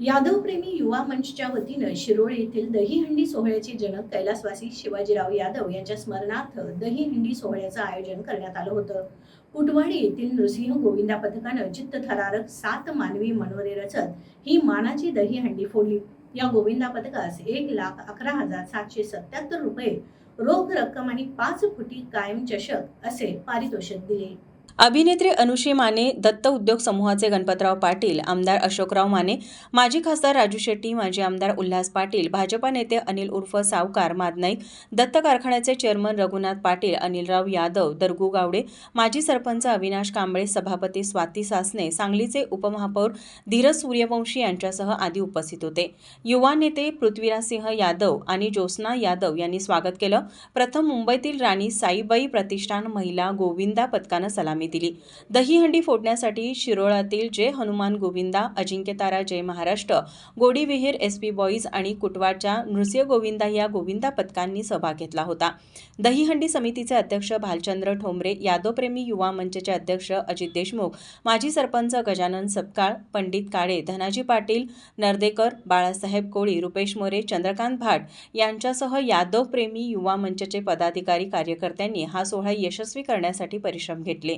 यादवप्रेमी युवा मंचच्या वतीनं शिरोळ येथील दहीहंडी सोहळ्याचे जनक कैलासवासी शिवाजीराव यादव यांच्या स्मरणार्थ दहीहंडी सोहळ्याचं आयोजन करण्यात आलं होतं. कुटवाडी येथील नृसिंह गोविंदा पथकानं चित्तथरारक सात मानवी मनोरे रचत ही मानाची दहीहंडी फोडली. या गोविंदा पथकास एक लाख अकरा हजार सातशे सत्याहत्तर रुपये रोख रक्कम आणि पाच फुटी कायम चषक असे पारितोषिक दिले. अभिनेत्री अनुषी माने दत्त उद्योग समूहाचे गणपतराव पाटील आमदार अशोकराव माने माजी खासदार राजू शेट्टी माजी आमदार उल्हास पाटील भाजपा नेते अनिल उर्फ सावकार मादनाईक दत्त कारखान्याचे चेअरमन रघुनाथ पाटील अनिलराव यादव दरगू गावडे माजी सरपंच अविनाश कांबळे सभापती स्वाती सासने सांगलीचे उपमहापौर धीरज सूर्यवंशी यांच्यासह आदी उपस्थित होते. युवा नेते पृथ्वीराजसिंह यादव आणि ज्योत्स्ना यादव यांनी स्वागत केलं. प्रथम मुंबईतील राणी साईबाई प्रतिष्ठान महिला गोविंदा पथकानं सलामी दिली. दहीहंडी फोडण्यासाठी शिरोळातील Jai Hanuman Govinda Ajinkyatara Jai Maharashtra Godivihir S P boys आणि कुटवाडच्या नृसिंह गोविंदा या गोविंदा पथकांनी सहभाग घेतला होता. दहीहंडी समितीचे अध्यक्ष भालचंद्र ठोंबरे यादवप्रेमी युवा मंचचे अध्यक्ष अजित देशमुख माजी सरपंच गजानन सपकाळ पंडित काळे धनाजी पाटील नर्देकर बाळासाहेब कोळी रुपेश मोरे चंद्रकांत भाट यांच्यासह यादवप्रेमी युवा मंचचे पदाधिकारी कार्यकर्त्यांनी हा सोहळा यशस्वी करण्यासाठी परिश्रम घेतले.